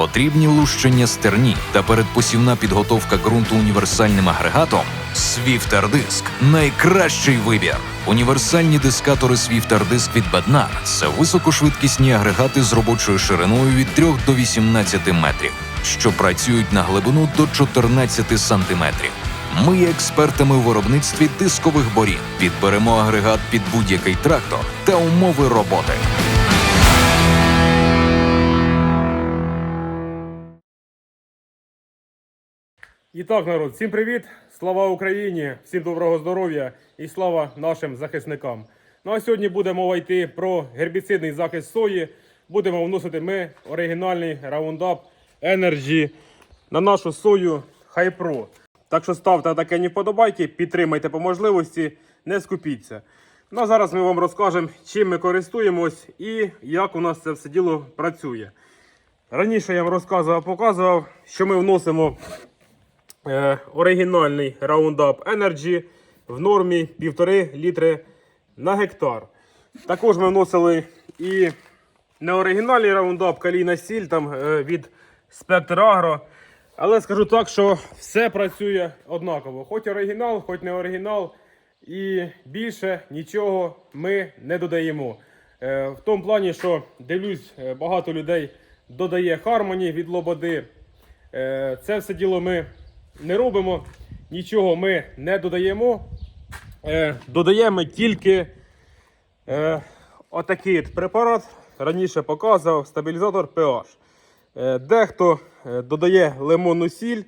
Потрібні лущення стерні та передпосівна підготовка ґрунту універсальним агрегатом. Свіфтердиск найкращий вибір. Універсальні дискатори Свіфтердиск від Беднар це високошвидкісні агрегати з робочою шириною від 3 до 18 метрів, що працюють на глибину до 14 сантиметрів. Ми є експертами у виробництві дискових борін. Підберемо агрегат під будь-який трактор та умови роботи. І так, народ, всім привіт! Слава Україні! Всім доброго здоров'я і слава нашим захисникам. Ну а сьогодні буде мова йти про гербіцидний захист сої. Будемо вносити ми оригінальний Roundup Energy на нашу сою Хайпро. Так що ставте таке не вподобайки, підтримайте по можливості, не скупіться. Ну а зараз ми вам розкажемо, чим ми користуємось і як у нас це все діло працює. Раніше я вам розказував, показував, що ми вносимо е, оригінальний Roundup Energy в нормі 1,5 літри на гектар. Також ми вносили і неоригінальний Roundup калійна сіль там, е, від Spectre Agro. Але скажу так, що все працює однаково. Хоч оригінал, хоч не оригінал. І більше нічого ми не додаємо. Е, в тому плані, що дивлюсь, багато людей додає Harmony від Лободи. Це все діло ми не робимо, нічого ми не додаємо. Е, Додаємо тільки е, отакий препарат. Раніше показував стабілізатор pH. Е, Дехто додає лимонну сіль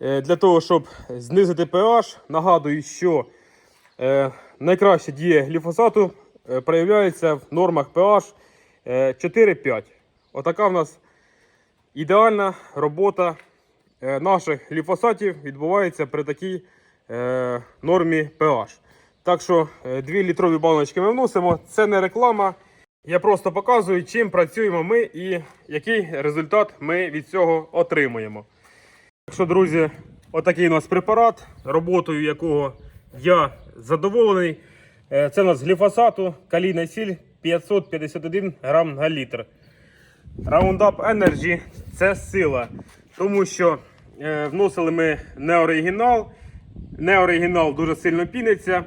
для того, щоб знизити pH. Нагадую, що найкраще дія гліфосату проявляється в нормах pH е, 4-5. Отака в нас ідеальна робота наших гліфосатів відбувається при такій е, нормі pH. Так що 2 літрові баночки ми вносимо. Це не реклама. Я просто показую, чим працюємо ми і який результат ми від цього отримуємо. Так що, друзі, отакий у нас препарат, роботою якого я задоволений. Е, Це у нас гліфосату, калійна сіль 551 грам на літр. Roundup Energy це сила. Тому що е, вносили ми не оригінал. Не оригінал дуже сильно піниться.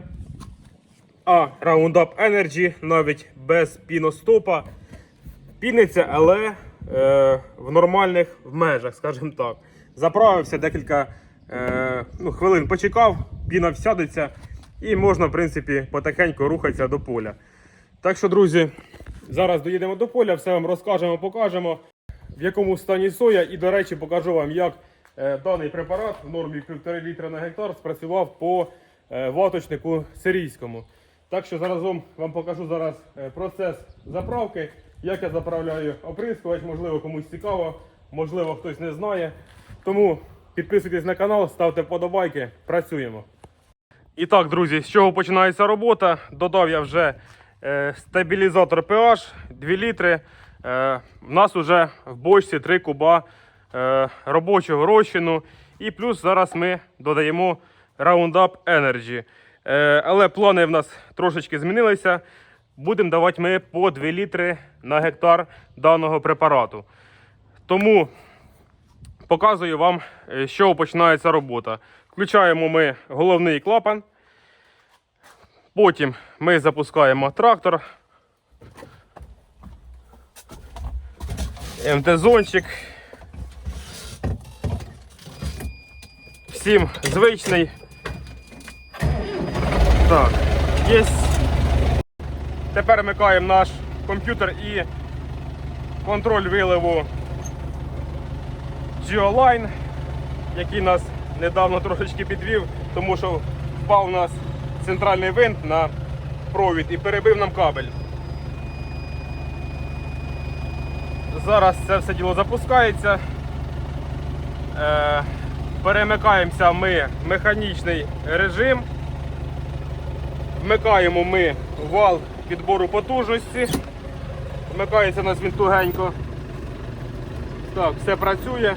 А Roundup Energy навіть без піностопа піниться, але е, в нормальних в межах, скажімо так. Заправився декілька е, ну, хвилин почекав, піна всядеться і можна, в принципі, потихеньку рухатися до поля. Так що, друзі, зараз доїдемо до поля, все вам розкажемо, покажемо, в якому стані соя. І, до речі, покажу вам, як е, даний препарат в нормі 1,5 літра на гектар спрацював по е, ваточнику сирійському. Так що заразом вам покажу зараз е, процес заправки, як я заправляю оприскувач, можливо, комусь цікаво, можливо, хтось не знає. Тому підписуйтесь на канал, ставте вподобайки, працюємо. І так, друзі, з чого починається робота? Додав я вже стабілізатор pH 2 літри. Е, в нас вже в бочці 3 куба е, робочого розчину. І плюс зараз ми додаємо Roundup Energy. Е, але плани в нас трошечки змінилися. Будемо давати ми по 2 літри на гектар даного препарату. Тому показую вам, е, з чого починається робота. Включаємо ми головний клапан. Потім ми запускаємо трактор. МТ-зончик. Всім звичний. Так, є. Тепер вмикаємо наш комп'ютер і контроль виливу Geoline, який нас недавно трошечки підвів, тому що впав у нас центральний винт на провід і перебив нам кабель. Зараз це все діло запускається. Е, перемикаємося ми в механічний режим. Вмикаємо ми вал підбору потужності. Вмикається у нас він тугенько. Так, все працює.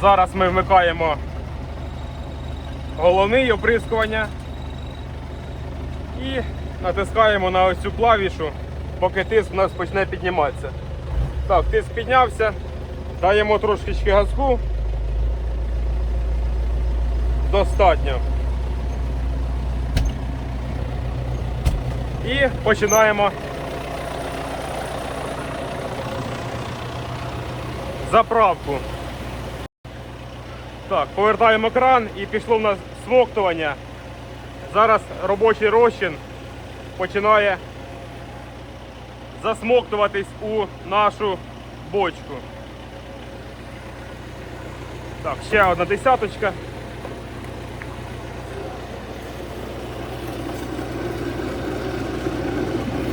Зараз ми вмикаємо головний оприскування і натискаємо на ось цю клавішу, поки тиск у нас почне підніматися. Так, тиск піднявся. Даємо трошечки газку. Достатньо. І починаємо заправку. Так, повертаємо кран і пішло в нас смоктування. Зараз робочий розчин починає засмоктуватись у нашу бочку. Так, ще одна десяточка.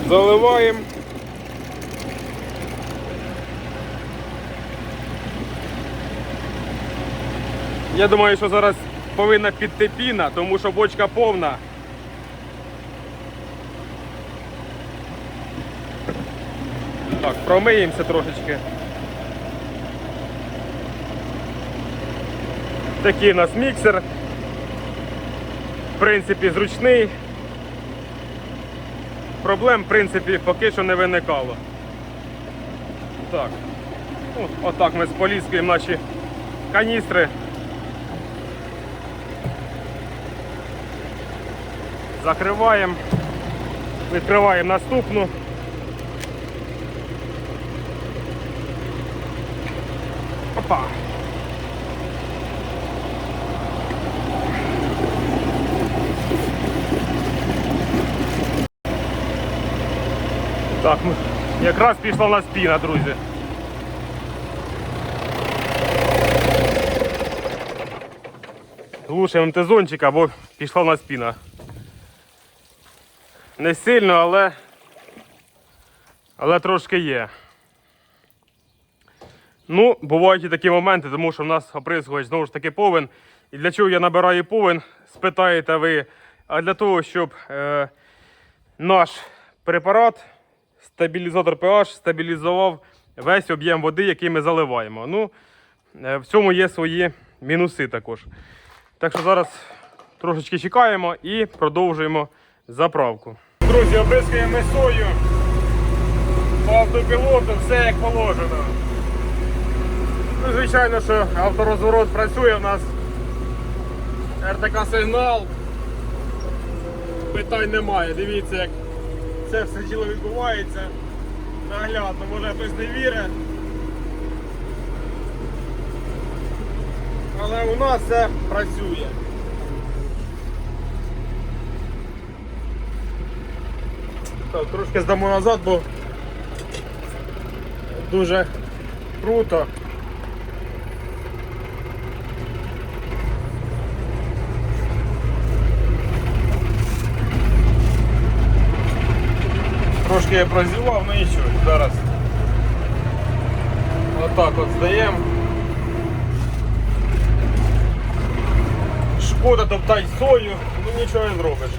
Заливаємо. Я думаю, що зараз повинна піти піна, тому що бочка повна. Так, промиємося трошечки. Такий у нас міксер. В принципі, зручний. Проблем, в принципі, поки що не виникало. Так. Ну, отак ми споліскуємо наші каністри. Закриваємо. Відкриваємо наступну. Опа. Так, ну, якраз пішла в нас піна, друзі. Глушимо МТ-зончик, або пішла в нас піна. Не сильно, але, але трошки є. Ну, бувають і такі моменти, тому що в нас оприскувач знову ж таки повен. І для чого я набираю повен, спитаєте ви. А для того, щоб е, наш препарат, стабілізатор pH, стабілізував весь об'єм води, який ми заливаємо. Ну, е, в цьому є свої мінуси також. Так що зараз трошечки чекаємо і продовжуємо заправку. Друзі, оприскуємо ми сою по автопілоту, все як положено. Ну, звичайно, що авторозворот працює у нас. РТК сигнал. Питань немає. Дивіться, як це все діло відбувається. Наглядно, може хтось не вірить. Але у нас все працює. Так, трошки здамо назад, бо дуже круто. Трошки я прозівав, ну нічого, зараз. Отак от здаємо. Шкода топтать сою, ну нічого не зробиш.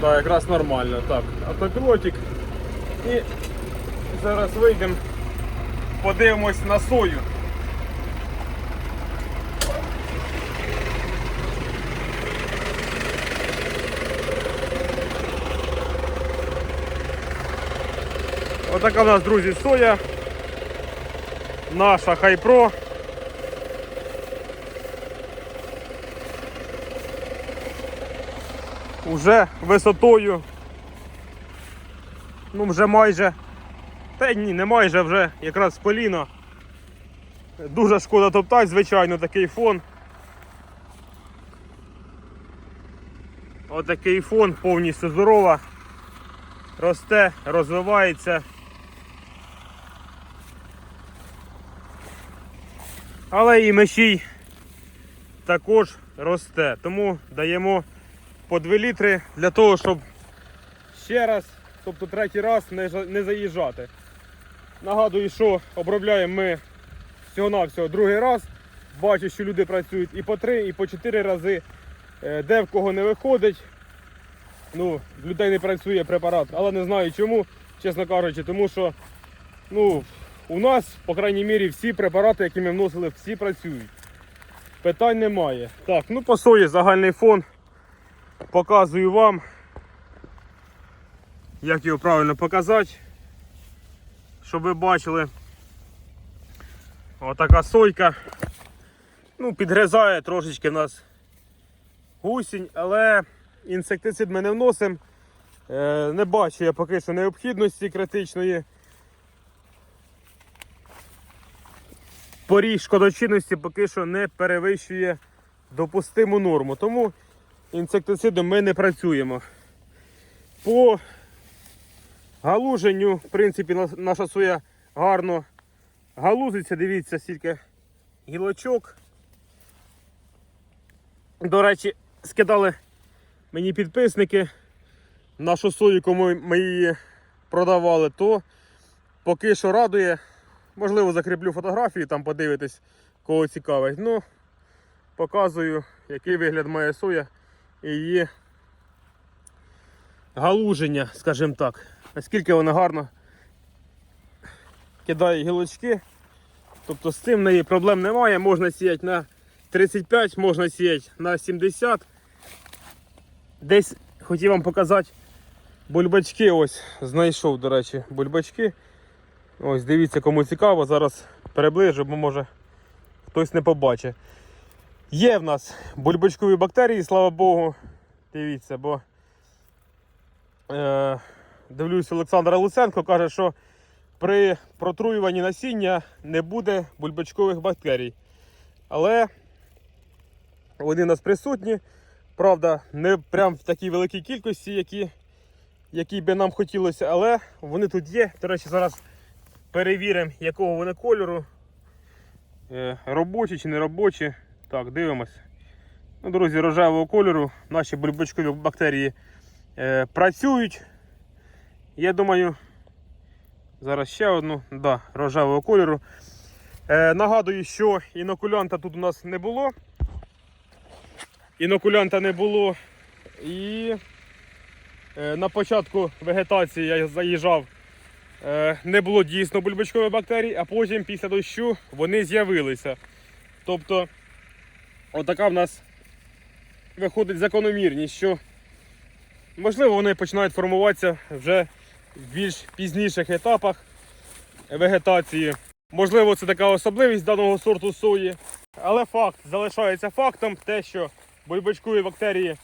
Так, якраз нормально. Так, автопілотик. І зараз вийдемо, подивимось на сою. Отака у нас, друзі, соя. Наша Хайпро. Уже висотою. Ну, вже майже. Та ні, не майже вже якраз з коліна. Дуже шкода топтати, звичайно, такий фон. Отакий фон, повністю здорова. Росте, розвивається. Але і мещій також росте. Тому даємо по 2 літри для того, щоб ще раз, тобто третій раз не, заїжджати. Нагадую, що обробляємо ми всього-навсього другий раз. Бачу, що люди працюють і по 3, і по 4 рази. Е, Де в кого не виходить. Ну, людей не працює препарат, але не знаю чому, чесно кажучи, тому що ну, у нас, по крайній мірі, всі препарати, які ми вносили, всі працюють. Питань немає. Так, ну по сої загальний фон. Показую вам, як його правильно показати, щоб ви бачили. Отака сойка. Ну, підгризає трошечки в нас гусінь, але інсектицид ми не вносимо. Е, Не бачу я поки що необхідності критичної. Поріг шкодочинності поки що не перевищує допустиму норму. Тому інсектицидом ми не працюємо. По галуженню, в принципі, наша соя гарно галузиться. Дивіться, скільки гілочок. До речі, скидали мені підписники нашу сою, кому ми її продавали, то поки що радує. Можливо, закріплю фотографії, там подивитись, кого цікавить. Ну, показую, який вигляд має соя і її галуження, скажімо так. Наскільки вона гарно кидає гілочки. Тобто з цим неї проблем немає. Можна сіяти на 35, можна сіяти на 70. Десь хотів вам показати бульбачки. Ось знайшов, до речі, бульбачки. Ось дивіться, кому цікаво. Зараз приближу, бо може хтось не побачить. Є в нас бульбачкові бактерії, слава Богу. Дивіться, бо е, дивлюсь, Олександр Луценко каже, що при протруюванні насіння не буде бульбачкових бактерій. Але вони у нас присутні. Правда, не прям в такій великій кількості, які, які би нам хотілося, але вони тут є. До речі, зараз перевіримо, якого вони кольору. Е, робочі чи не робочі. Так, дивимось. Ну, друзі, рожевого кольору наші бульбачкові бактерії е, працюють. Я думаю, зараз ще одну, да, рожевого кольору. Е, нагадую, що інокулянта тут у нас не було. Інокулянта не було. І е, на початку вегетації я заїжджав, не було дійсно бульбачкових бактерій, а потім після дощу вони з'явилися. Тобто, отака в нас виходить закономірність, що можливо вони починають формуватися вже в більш пізніших етапах вегетації. Можливо, це така особливість даного сорту сої. Але факт залишається фактом, те, що бульбачкові бактерії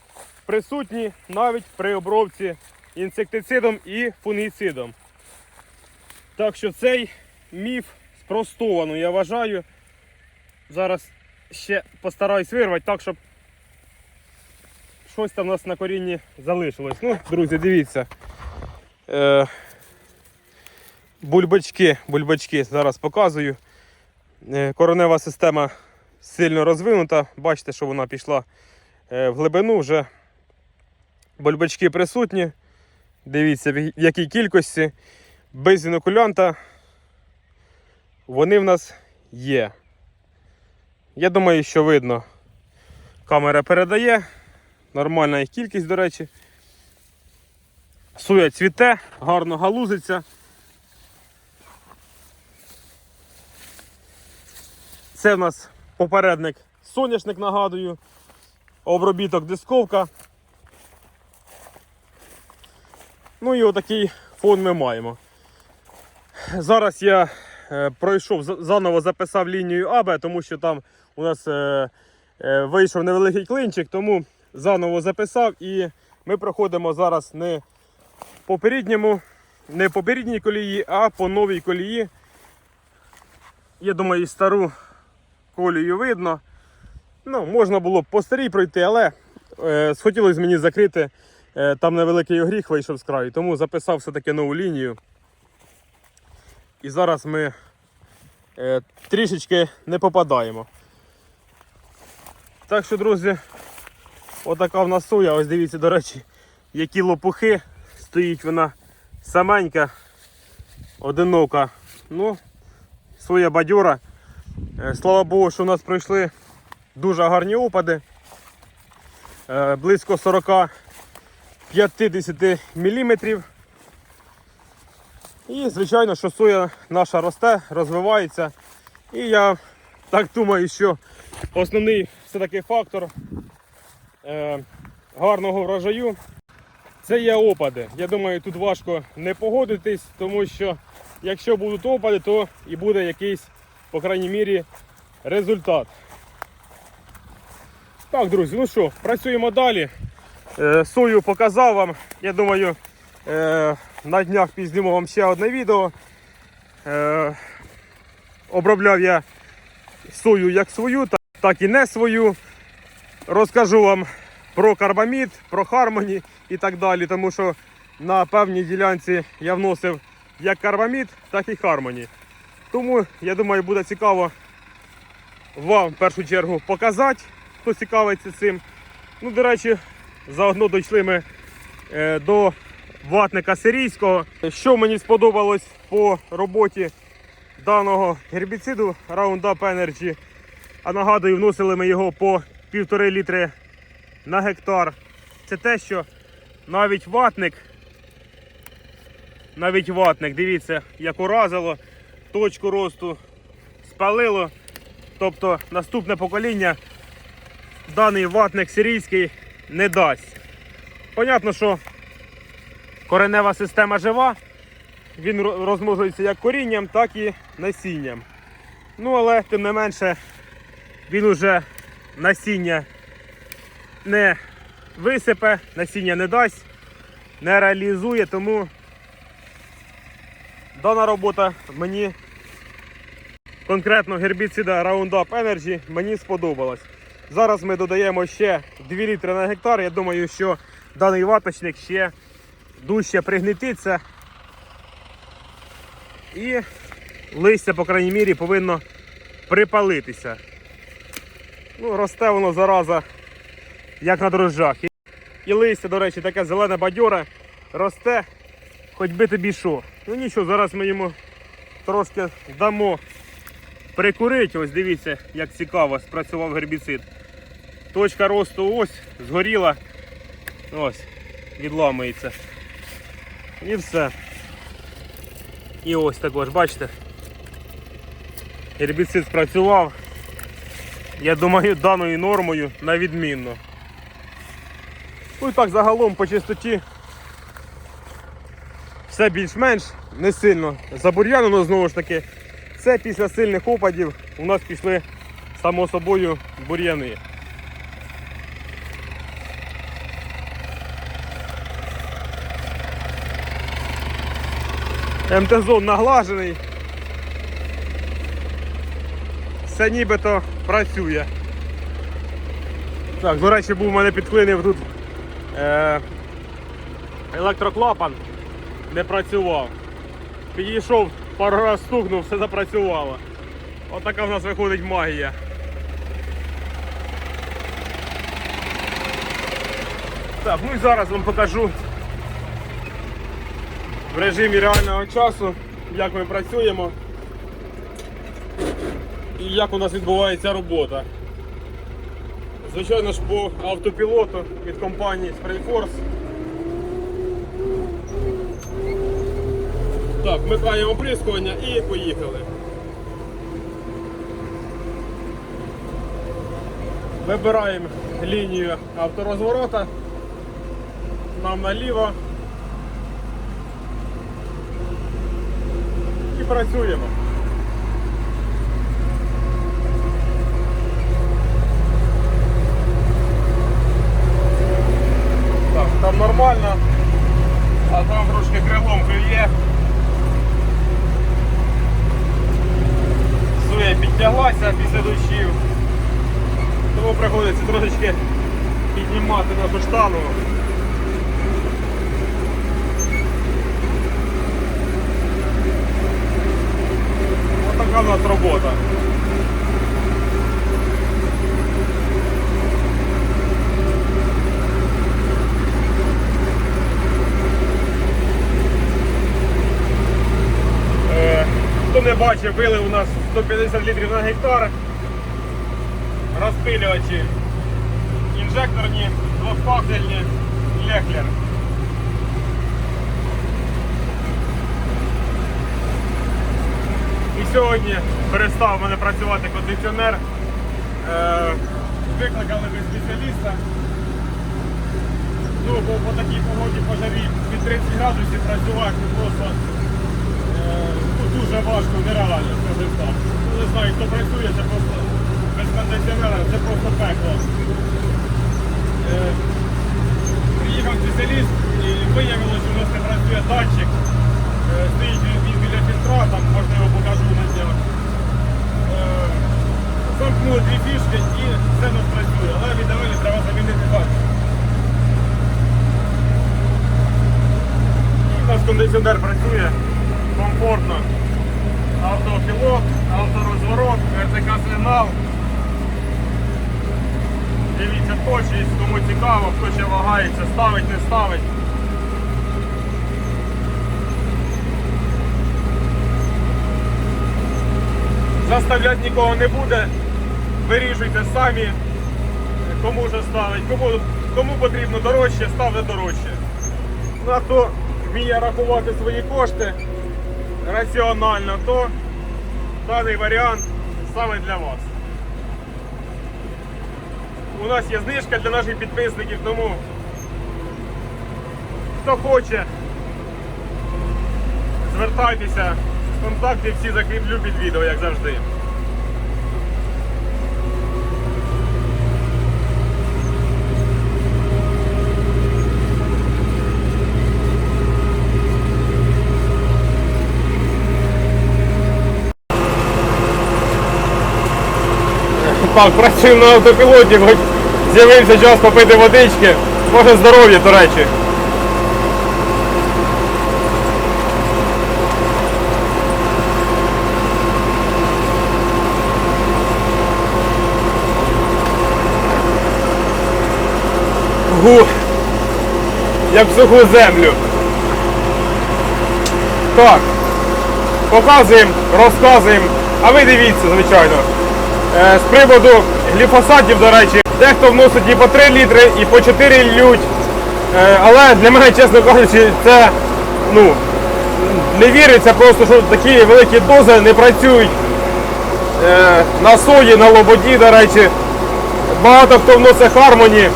присутні навіть при обробці інсектицидом і фунгіцидом. Так що цей міф спростовано, я вважаю. Зараз ще постараюсь вирвати так, щоб щось там у нас на корінні залишилось. Ну, друзі, дивіться. Е, бульбачки, бульбачки зараз показую. Е, Коренева система сильно розвинута. Бачите, що вона пішла е, в глибину вже. Бульбачки присутні. Дивіться, в якій кількості. Без інокулянта вони в нас є. Я думаю, що видно. Камера передає. Нормальна їх кількість, до речі. Суя цвіте, гарно галузиться. Це в нас попередник соняшник, нагадую. Обробіток дисковка. Ну і отакий фон ми маємо. Зараз я е, пройшов, заново записав лінію АБ, тому що там у нас е, е, вийшов невеликий клинчик, тому заново записав і ми проходимо зараз не по передньому, не по передній колії, а по новій колії. Я думаю, і стару колію видно. Ну, можна було б по старій пройти, але е, схотілося мені закрити. Е, там невеликий огріх вийшов з краю, тому записав все-таки нову лінію. І зараз ми е, трішечки не попадаємо. Так що, друзі, отака в нас соя. Ось дивіться, до речі, які лопухи. Стоїть вона саменька, одинока. Ну, соя бадьора. Е, Слава Богу, що у нас пройшли дуже гарні опади. Е, Близько 40-50 мм. І, звичайно, що соя наша росте, розвивається. І я так думаю, що основний все-таки фактор е, гарного врожаю це є опади. Я думаю, тут важко не погодитись, тому що якщо будуть опади, то і буде якийсь, по крайній мірі, результат. Так, друзі, ну що, працюємо далі. Е, Сою показав вам. Я думаю, е, на днях пізніму вам ще одне відео. Е, Обробляв я сою як свою, так, і не свою. Розкажу вам про карбамід, про хармоні і так далі, тому що на певній ділянці я вносив як карбамід, так і хармоні. Тому я думаю, буде цікаво вам в першу чергу показати, хто цікавиться цим. Ну, до речі, заодно дійшли ми е, до ватника сирійського. Що мені сподобалось по роботі даного гербіциду Roundup Energy. А нагадую, вносили ми його по півтори літри на гектар. Це те, що навіть ватник, навіть ватник, дивіться, як уразило, точку росту спалило. Тобто наступне покоління даний ватник сирійський не дасть. Понятно, що коренева система жива, він розмножується як корінням, так і насінням. Ну, але тим не менше, він уже насіння не висипе, насіння не дасть, не реалізує, тому дана робота мені конкретно гербіцида Roundup Energy мені сподобалась. Зараз ми додаємо ще 2 літри на гектар. Я думаю, що даний ваточник ще дужче пригнетиться. І листя, по крайній мірі, повинно припалитися. Ну, росте воно зараза, як на дрожжах. І, листя, до речі, таке зелене бадьоре, росте, хоч би тобі що. Ну нічого, зараз ми йому трошки дамо прикурити. Ось дивіться, як цікаво спрацював гербіцид. Точка росту ось, згоріла. Ось, відламується. І все. І ось також, бачите. Гербіцид спрацював. Я думаю, даною нормою на відмінно. Ну і так загалом по чистоті все більш-менш не сильно забур'янено знову ж таки. Це після сильних опадів у нас пішли само собою бур'яни. МТ-зон наглажений. Все нібито працює. Так, до речі, був у мене підклинив тут е, електроклапан, не працював. Підійшов, пару раз стукнув, все запрацювало. Отака в нас виходить магія. Так, ну і зараз вам покажу в режимі реального часу, як ми працюємо і як у нас відбувається робота. Звичайно ж по автопілоту від компанії Sprayforce. Так, вмикаємо оприскування і поїхали. Вибираємо лінію авторозворота. Нам наліво. Працюємо. Так, там нормально, а там трошки крилом клює. Суя підтяглася після дощів. Тому приходиться трошечки піднімати нашу штангу. Ось така в нас робота. Е, Хто не бачив, били у нас 150 літрів на гектар. Розпилювачі інжекторні, двохфакельні, лехлер. Сьогодні перестав в мене працювати кондиціонер. Е, викликали ми спеціаліста. Ну, бо по такій погоді по жарі під 30 градусів працювати ну, просто е, дуже важко, нереально, скажімо так. Ну, Не знаю, хто працює, це просто без кондиціонера, це просто пекло. Е, Приїхав спеціаліст і виявилося, що у нас не працює датчик. Стоїть він там можна його покажу на днях. Е, Замкнули дві фішки і все не працює, але в ідеалі треба замінити датчик. У нас кондиціонер працює комфортно. Автопілот, авторозворот, РТК сигнал. Дивіться точність, кому цікаво, хто ще вагається, ставить, не ставить. Заставляти нікого не буде. Вирішуйте самі, кому вже ставить, кому, кому потрібно дорожче, ставте дорожче. Ну а хто вміє рахувати свої кошти раціонально, то даний варіант саме для вас. У нас є знижка для наших підписників, тому хто хоче, звертайтеся. Контакти всі закріплю під відео, як завжди. Так, працюємо на автопілоті, хоч з'явився час попити водички. Може здоров'я, до речі. Гу. Як в суху землю. Так. Показуємо, розказуємо. А ви дивіться, звичайно. Е, З приводу гліфосатів, до речі, дехто вносить і по 3 літри, і по 4 лють. Е, Але для мене, чесно кажучи, це ну, не віриться просто, що такі великі дози не працюють е, на сої, на лободі, до речі. Багато хто вносить хармоні.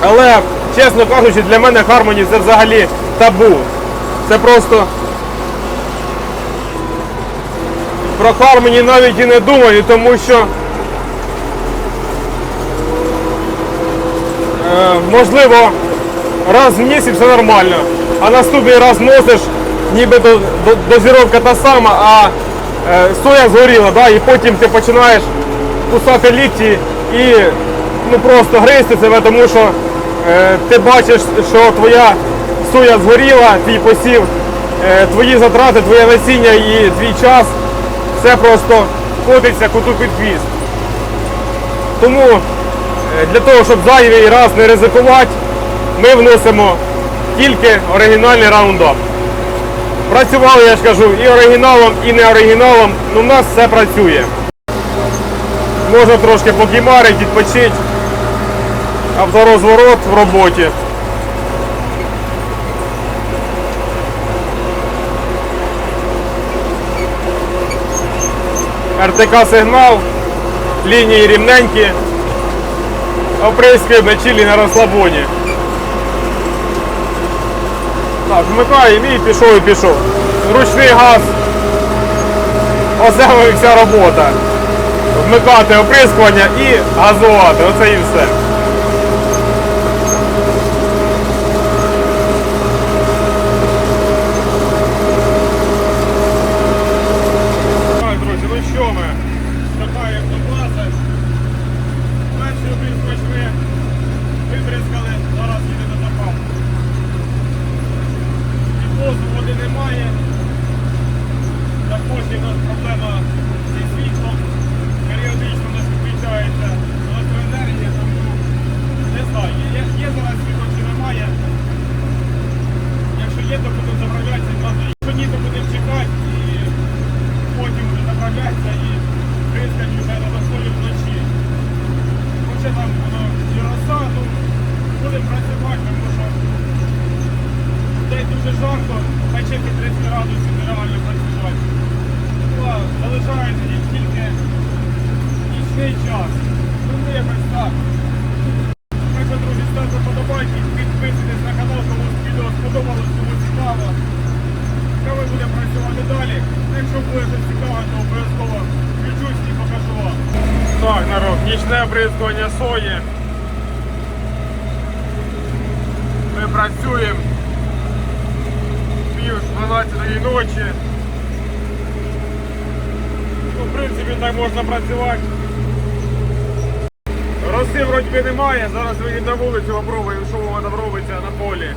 Але, чесно кажучи, для мене хармоні це взагалі табу. Це просто про Хармоні навіть і не думаю, тому що е, можливо раз в місяць все нормально, а наступний раз носиш, ніби до, до, дозіровка та сама, а е, соя згоріла, да, і потім ти починаєш кусати лікті і ну, просто гризти себе, тому що ти бачиш, що твоя соя згоріла, твій посів, е, твої затрати, твоє насіння і твій час все просто котиться коту під хвіст. Тому е, для того, щоб зайвий раз не ризикувати, ми вносимо тільки оригінальний раундап. Працювали, я ж кажу, і оригіналом, і не оригіналом, ну в нас все працює. Можна трошки покімарити, відпочити. Авторозворот в роботі. РТК сигнал, лінії рівненькі, оприскуємо на чилі на розслабоні. Так, вмикаємо і пішов і пішов. Ручний газ. Оце вся робота. Вмикати оприскування і газувати. Оце і все. Так, друзі, ну що ми? Ступаємо до класи. Перший обрізкач ми вибризкали, зараз їде до запал. Підвозу води немає. Також є у нас проблема зі світлом. Періодично у нас відключається електроенергія, тому не знаю, є, є зараз світло чи немає. Якщо є, то будемо заправлятися одразу. Якщо ні, то будемо чекати і потім вже заправляться і бризкать вже на засолі вночі. Хоча там воно і роса, ну будемо працювати, тому що десь дуже жарко, пече під 30 градусів нереально працювати. Ну, залишається тільки нічний час. Тому якось так. Так що, друзі, ставте подобайки, підписуйтесь на канал, кому відео сподобалось, кому цікаво. Та ми будемо працювати далі. Якщо буде цікаве, то обов'язково включусь і покажу вам. Так, народ, нічне оприскування сої. Ми працюємо пів 12 ночі. Ну, в принципі, так можна працювати. Роси вроді би немає, зараз виїду на вулицю, попробую, що воно там робиться на полі.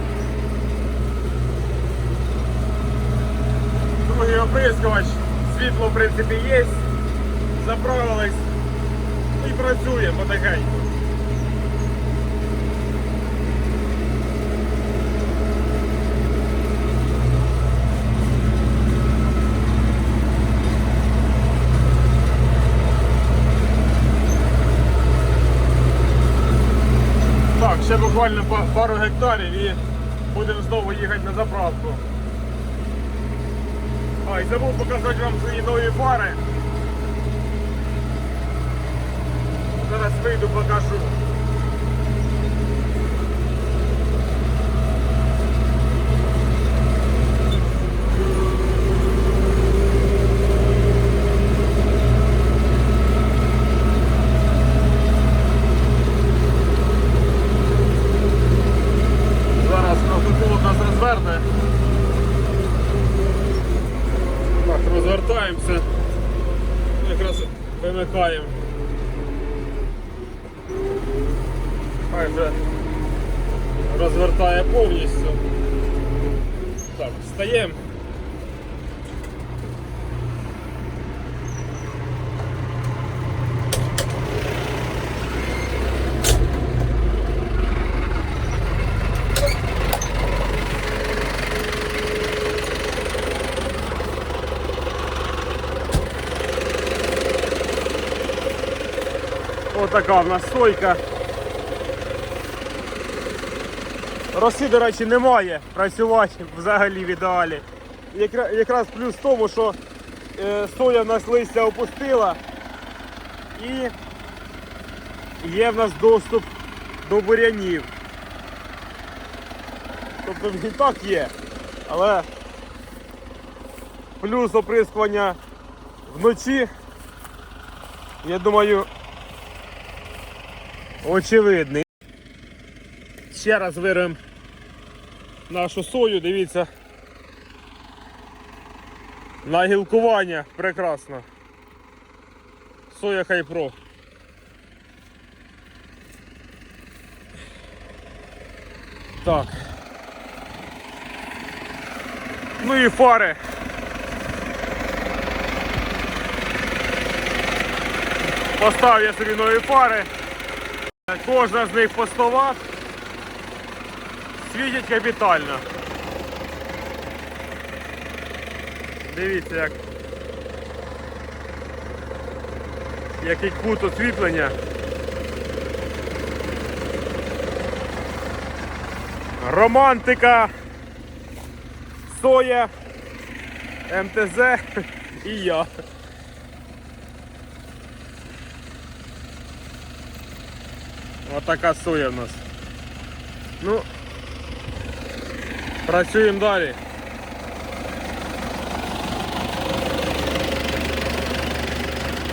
Другий оприскувач, світло в принципі є, заправились і працює потихеньку. Так, ще буквально пару гектарів і будемо знову їхати на заправку. А, і забув показати вам свої нові фари. Зараз вийду, покажу. Зараз автопілот нас розверне. Так, розвертаємося. Якраз вимикаємо. Хай вже розвертає повністю. Так, встаємо. Отака в нас сойка. Роси, до речі, немає. Працювати взагалі в ідеалі. Якраз плюс в тому, що е, соя в нас листя опустила і є в нас доступ до бурянів. Тобто він так є, але плюс оприскування вночі, я думаю, очевидний. Ще раз вирвемо нашу сою, дивіться. На гілкування прекрасно. Соя хайпро. Так. Ну і фари. Поставив я собі нові фари. Кожна з них по 100 Вт. Світять капітально. Дивіться як. Який кут освітлення. Романтика. Соя. МТЗ і я. Отака соя в нас. Ну, працюємо далі.